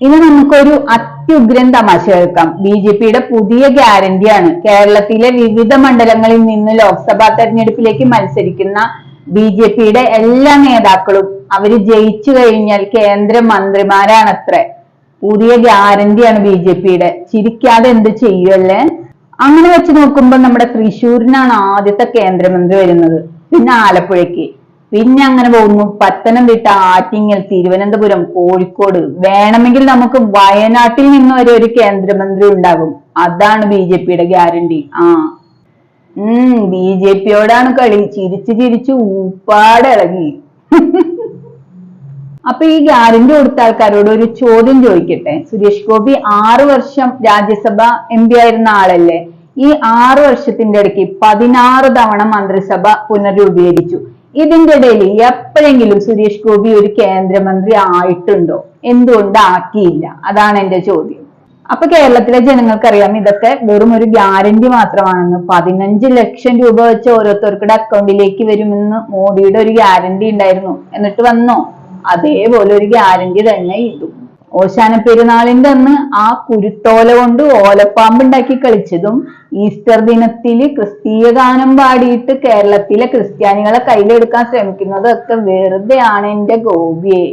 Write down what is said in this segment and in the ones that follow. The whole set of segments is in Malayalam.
ഇനി നമുക്കൊരു അത്യുഗ്രൻ തമാശ കേൾക്കാം. ബി ജെ പിയുടെ പുതിയ ഗ്യാരണ്ടിയാണ്. കേരളത്തിലെ വിവിധ മണ്ഡലങ്ങളിൽ നിന്ന് ലോക്സഭാ തെരഞ്ഞെടുപ്പിലേക്ക് മത്സരിക്കുന്ന ബി ജെ പിയുടെ എല്ലാ നേതാക്കളും അവർ ജയിച്ചു കഴിഞ്ഞാൽ കേന്ദ്ര മന്ത്രിമാരാണത്രേ. പുതിയ ഗ്യാരണ്ടിയാണ് ബി ജെ പിയുടെ. ചിരിക്കാതെ എന്ത് ചെയ്യുമല്ലേ അങ്ങനെ വെച്ച് നോക്കുമ്പോൾ നമ്മുടെ തൃശ്ശൂരിനാണ് ആദ്യത്തെ കേന്ദ്രമന്ത്രി വരുന്നത്. പിന്നെ ആലപ്പുഴയ്ക്ക്. പിന്നെ അങ്ങനെ പോകുന്നു. പത്തനംതിട്ട ആറ്റിങ്ങൽ തിരുവനന്തപുരം കോഴിക്കോട്. വേണമെങ്കിൽ നമുക്ക് വയനാട്ടിൽ നിന്ന് വരെ ഒരു കേന്ദ്രമന്ത്രി ഉണ്ടാകും. അതാണ് ബി ജെ പിയുടെ ഗ്യാരണ്ടി. ആ. ഉം ബി ജെ പിയോടാണ് കളി. ചിരിച്ചു ചിരിച്ചു ഊപ്പാട് ഇളകി. അപ്പൊ ഈ ഗ്യാരണ്ടി കൊടുത്ത ആൾക്കാരോട് ഒരു ചോദ്യം ചോദിക്കട്ടെ. സുരേഷ് ഗോപി ആറു വർഷം രാജ്യസഭ എം പി ആയിരുന്ന ആളല്ലേ? ഈ ആറു വർഷത്തിന്റെ ഇടയ്ക്ക് പതിനാറ് തവണ മന്ത്രിസഭ പുനർരൂപീകരിച്ചു ഇതിന്റെ ഇടയിൽ എപ്പോഴെങ്കിലും സുരേഷ് ഗോപി ഒരു കേന്ദ്രമന്ത്രി ആയിട്ടുണ്ടോ? എന്തുകൊണ്ട് ആക്കിയില്ല അതാണ് എന്റെ ചോദ്യം. അപ്പൊ കേരളത്തിലെ ജനങ്ങൾക്കറിയാം ഇതൊക്കെ വെറും ഒരു ഗ്യാരണ്ടി മാത്രമാണെന്ന്. പതിനഞ്ച് ലക്ഷം രൂപ വെച്ച് ഓരോരുത്തർക്കുടെ അക്കൗണ്ടിലേക്ക് വരുമെന്ന് മോദിയുടെ ഒരു ഗ്യാരണ്ടി ഉണ്ടായിരുന്നു. എന്നിട്ട് വന്നോ? അതേപോലെ ഒരു ഗ്യാരണ്ടി തന്നെ ഇതും ഓശാന പെരുന്നാളിന്റെ അന്ന് ആ കുരുത്തോല കൊണ്ട് ഓലപ്പാമ്പ് ഉണ്ടാക്കി കളിച്ചതും ഈസ്റ്റർ ദിനത്തിൽ ക്രിസ്തീയ ഗാനം പാടിയിട്ട് കേരളത്തിലെ ക്രിസ്ത്യാനികളെ കയ്യിലെടുക്കാൻ ശ്രമിക്കുന്നതും ഒക്കെ വെറുതെയാണ് എന്റെ ഗോപിയെ.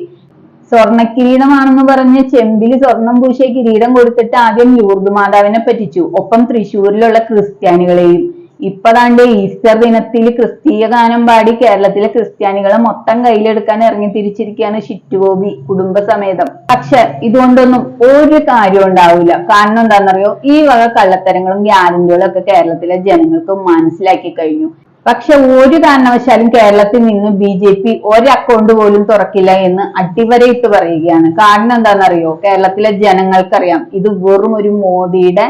സ്വർണ കിരീടമാണെന്ന് പറഞ്ഞ് ചെമ്പിൽ സ്വർണം പൂശിയ കിരീടം കൊടുത്തിട്ട് ആദ്യം ലൂർദ് മാതാവിനെ പറ്റിച്ചു. ഒപ്പം തൃശ്ശൂരിലുള്ള ക്രിസ്ത്യാനികളെയും. ഇപ്പതാണ്ട് ഈസ്റ്റർ ദിനത്തിൽ ക്രിസ്തീയ ഗാനം പാടി കേരളത്തിലെ ക്രിസ്ത്യാനികളെ മൊത്തം കയ്യിലെടുക്കാൻ ഇറങ്ങി തിരിച്ചിരിക്കുകയാണ് ഷിറ്റുഗോപി കുടുംബസമേതം. പക്ഷെ ഇതുകൊണ്ടൊന്നും ഒരു കാര്യം ഉണ്ടാവില്ല കാരണം എന്താണെന്നറിയോ? ഈ വക കള്ളത്തരങ്ങളും ഗ്യാരണ്ടികളും ഒക്കെ കേരളത്തിലെ ജനങ്ങൾക്ക് മനസ്സിലാക്കി കഴിഞ്ഞു. പക്ഷെ ഒരു കാരണവശാലും കേരളത്തിൽ നിന്ന് ബി ജെ പി ഒരു അക്കൗണ്ട് പോലും തുറക്കില്ല എന്ന് അടിവരയിട്ട് പറയുകയാണ്. കാരണം എന്താണെന്നറിയോ? കേരളത്തിലെ ജനങ്ങൾക്കറിയാം ഇത് വെറും ഒരു മോദിയുടെ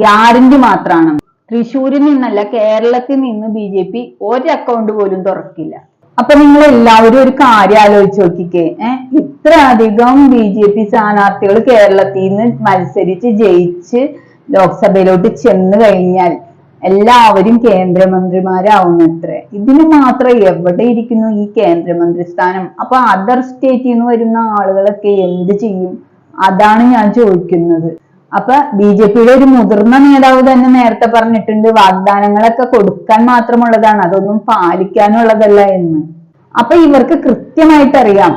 ഗ്യാരണ്ടി മാത്രമാണ് തൃശ്ശൂരിൽ നിന്നല്ല കേരളത്തിൽ നിന്ന് ബി ജെ പി ഒരു അക്കൗണ്ട് പോലും തുറക്കില്ല. അപ്പൊ നിങ്ങൾ എല്ലാവരും ഒരു കാര്യം ആലോചിച്ച് നോക്കിക്കേ ഏഹ് ഇത്ര അധികം ബി ജെ പി സ്ഥാനാർത്ഥികൾ കേരളത്തിൽ നിന്ന് മത്സരിച്ച് ജയിച്ച് ലോക്സഭയിലോട്ട് ചെന്ന് കഴിഞ്ഞാൽ എല്ലാവരും കേന്ദ്രമന്ത്രിമാരാവുന്നത്രേ. ഇതിന് മാത്രം എവിടെ ഇരിക്കുന്നു ഈ കേന്ദ്രമന്ത്രി സ്ഥാനം? അപ്പൊ അതർ സ്റ്റേറ്റിൽ നിന്ന് വരുന്ന ആളുകളൊക്കെ എന്ത് ചെയ്യും? അതാണ് ഞാൻ ചോദിക്കുന്നത്. അപ്പൊ ബി ജെ പിയുടെ ഒരു മുതിർന്ന നേതാവ് തന്നെ നേരത്തെ പറഞ്ഞിട്ടുണ്ട് വാഗ്ദാനങ്ങളൊക്കെ കൊടുക്കാൻ മാത്രമുള്ളതാണ് അതൊന്നും പാലിക്കാനുള്ളതല്ല എന്ന്. അപ്പൊ ഇവർക്ക് കൃത്യമായിട്ട് അറിയാം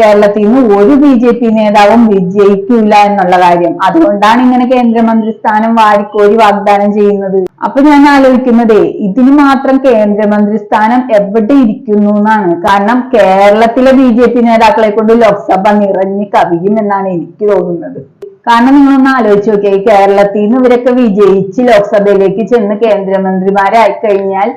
കേരളത്തിൽ നിന്ന് ഒരു ബി ജെ പി നേതാവും വിജയിക്കില്ല എന്നുള്ള കാര്യം. അതുകൊണ്ടാണ് ഇങ്ങനെ കേന്ദ്രമന്ത്രി സ്ഥാനം വാരിക്കോരി വാഗ്ദാനം ചെയ്യുന്നത്. അപ്പൊ ഞാൻ ആലോചിക്കുന്നതേ ഇതിന് മാത്രം കേന്ദ്രമന്ത്രി സ്ഥാനം എവിടെ ഇരിക്കുന്നു എന്നാണ്. കാരണം കേരളത്തിലെ ബി ജെ പി നേതാക്കളെ കൊണ്ട് ലോക്സഭ നിറഞ്ഞു കവിയും എന്നാണ് എനിക്ക് തോന്നുന്നത്. കാരണം നിങ്ങളൊന്ന് ആലോചിച്ച് നോക്കിയാൽ ഈ കേരളത്തിൽ നിന്ന് ഇവരൊക്കെ വിജയിച്ച് ലോക്സഭയിലേക്ക് ചെന്ന് കേന്ദ്രമന്ത്രിമാരായി കഴിഞ്ഞാൽ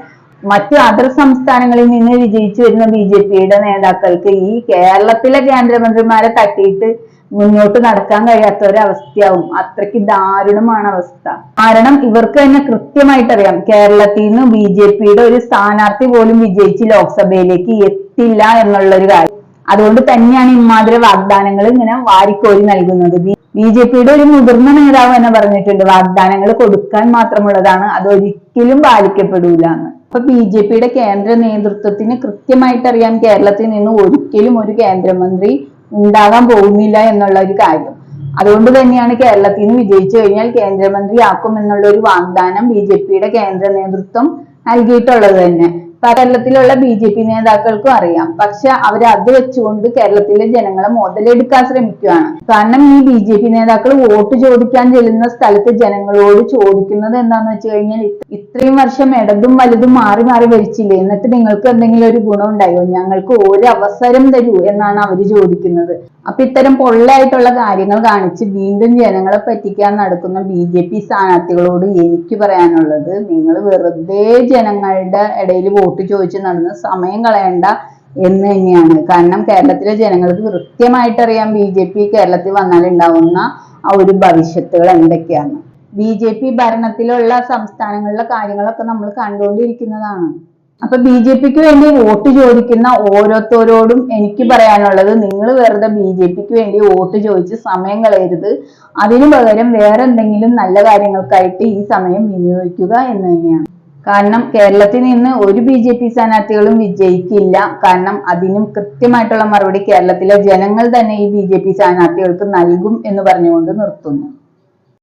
മറ്റു അതർ സംസ്ഥാനങ്ങളിൽ നിന്ന് വിജയിച്ചു വരുന്ന ബി ജെ പിയുടെ നേതാക്കൾക്ക് ഈ കേരളത്തിലെ കേന്ദ്രമന്ത്രിമാരെ തട്ടിയിട്ട് മുന്നോട്ട് നടക്കാൻ കഴിയാത്ത ഒരവസ്ഥയാവും അത്രയ്ക്ക് ദാരുണമാണ് അവസ്ഥ. കാരണം ഇവർക്ക് തന്നെ കൃത്യമായിട്ട് അറിയാം കേരളത്തിൽ നിന്ന് ബി ജെ പിയുടെ ഒരു സ്ഥാനാർത്ഥി പോലും വിജയിച്ച് ലോക്സഭയിലേക്ക് എത്തില്ല എന്നുള്ള ഒരു കാര്യം. അതുകൊണ്ട് തന്നെയാണ് ഇമാതിരി വാഗ്ദാനങ്ങൾ ഇങ്ങനെ വാരിക്കോരി നൽകുന്നത്. ബി ജെ പിയുടെ ഒരു മുതിർന്ന നേതാവ് തന്നെ പറഞ്ഞിട്ടുണ്ട് വാഗ്ദാനങ്ങൾ കൊടുക്കാൻ മാത്രമുള്ളതാണ് അതൊരിക്കലും പാലിക്കപ്പെടൂല എന്ന്. അപ്പൊ ബി ജെ പിയുടെ കേന്ദ്ര നേതൃത്വത്തിന് കൃത്യമായിട്ട് അറിയാം കേരളത്തിൽ നിന്ന് ഒരിക്കലും ഒരു കേന്ദ്രമന്ത്രി ഉണ്ടാകാൻ പോകുന്നില്ല എന്നുള്ള ഒരു കാര്യം. അതുകൊണ്ട് തന്നെയാണ് കേരളത്തിൽ നിന്ന് വിജയിച്ചു കഴിഞ്ഞാൽ കേന്ദ്രമന്ത്രി ആക്കും എന്നുള്ള ഒരു വാഗ്ദാനം ബി ജെ പിയുടെ കേന്ദ്ര നേതൃത്വം നൽകിയിട്ടുള്ളത് തന്നെ. കേരളത്തിലുള്ള ബി ജെ പി നേതാക്കൾക്കും അറിയാം. പക്ഷെ അവർ അത് വെച്ചുകൊണ്ട് കേരളത്തിലെ ജനങ്ങളെ മുതലെടുക്കാൻ ശ്രമിക്കുകയാണ്. കാരണം ഈ ബി ജെ പി നേതാക്കൾ വോട്ട് ചോദിക്കാൻ ചെല്ലുന്ന സ്ഥലത്ത് ജനങ്ങളോട് ചോദിക്കുന്നത് എന്താന്ന് വെച്ച് കഴിഞ്ഞാൽ ഇത്രയും വർഷം ഇടതും വലുതും മാറി മാറി ഭരിച്ചില്ലേ? എന്നിട്ട് നിങ്ങൾക്ക് എന്തെങ്കിലും ഒരു ഗുണം ഉണ്ടായോ? ഞങ്ങൾക്ക് ഒരു അവസരം തരൂ എന്നാണ് അവർ ചോദിക്കുന്നത്. അപ്പൊ ഇത്തരം പൊള്ളയായിട്ടുള്ള കാര്യങ്ങൾ കാണിച്ച് വീണ്ടും ജനങ്ങളെ പറ്റിക്കാൻ നടക്കുന്ന ബി ജെ പി സ്ഥാനാർത്ഥികളോട് എനിക്ക് പറയാനുള്ളത് നിങ്ങൾ വെറുതെ ജനങ്ങളുടെ ഇടയിൽ വോട്ട് ചോദിച്ച് നടന്ന് സമയം കളയണ്ട എന്ന് തന്നെയാണ്. കാരണം കേരളത്തിലെ ജനങ്ങൾക്ക് കൃത്യമായിട്ടറിയാം ബി ജെ പി കേരളത്തിൽ വന്നാൽ ഉണ്ടാവുന്ന ആ ഒരു ഭവിഷ്യത്തുകൾ എന്തൊക്കെയാണ്. ബി ജെ പി ഭരണത്തിലുള്ള സംസ്ഥാനങ്ങളിലെ കാര്യങ്ങളൊക്കെ നമ്മൾ കണ്ടുകൊണ്ടിരിക്കുന്നതാണ്. അപ്പൊ ബി ജെ പിക്ക് വേണ്ടി വോട്ട് ചോദിക്കുന്ന ഓരോരുത്തരോടും എനിക്ക് പറയാനുള്ളത് നിങ്ങൾ വെറുതെ ബി ജെ പിക്ക് വേണ്ടി വോട്ട് ചോദിച്ച് സമയം കളയരുത്. അതിനു പകരം വേറെ എന്തെങ്കിലും നല്ല കാര്യങ്ങൾക്കായിട്ട് ഈ സമയം വിനിയോഗിക്കുക എന്ന് തന്നെയാണ്. കാരണം കേരളത്തിൽ നിന്ന് ഒരു ബി ജെ പി സ്ഥാനാർത്ഥികളും വിജയിക്കില്ല. കാരണം അതിനും കൃത്യമായിട്ടുള്ള മറുപടി കേരളത്തിലെ ജനങ്ങൾ തന്നെ ഈ ബി ജെ പി സ്ഥാനാർത്ഥികൾക്ക് നൽകും എന്ന് പറഞ്ഞുകൊണ്ട് നിർത്തുന്നു.